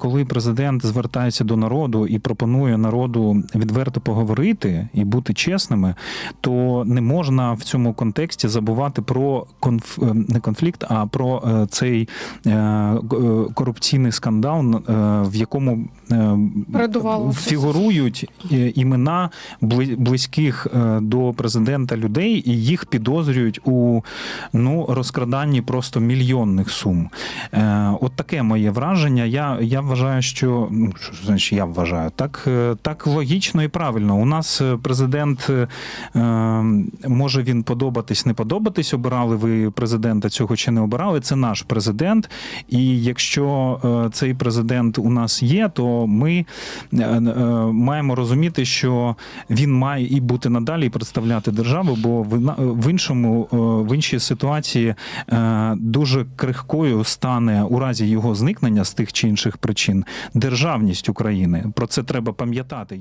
коли президент звертається до народу і пропонує народу відверто поговорити і бути чесними, то не можна в цьому контексті забувати про конф... е, не конфлікт, а про е, цей е, корупційний скандал, в якому фігурують імена близьких до президента людей, і їх підозрюють у ну розкраданні просто мільйонних сум. От таке моє враження. Я, я вважаю, що ну що значить, я вважаю, так, е, так логічно і правильно. У нас е, президент е, може він подобатись, не подобатись. Обирали ви президента цього чи не обирали. Це наш президент. І якщо цей президент у нас є, то ми маємо розуміти, що він має і бути надалі і представляти державу, бо в іншому в іншій ситуації дуже крихкою стане у разі його зникнення з тих чи інших причин державність України. Про це треба пам'ятати.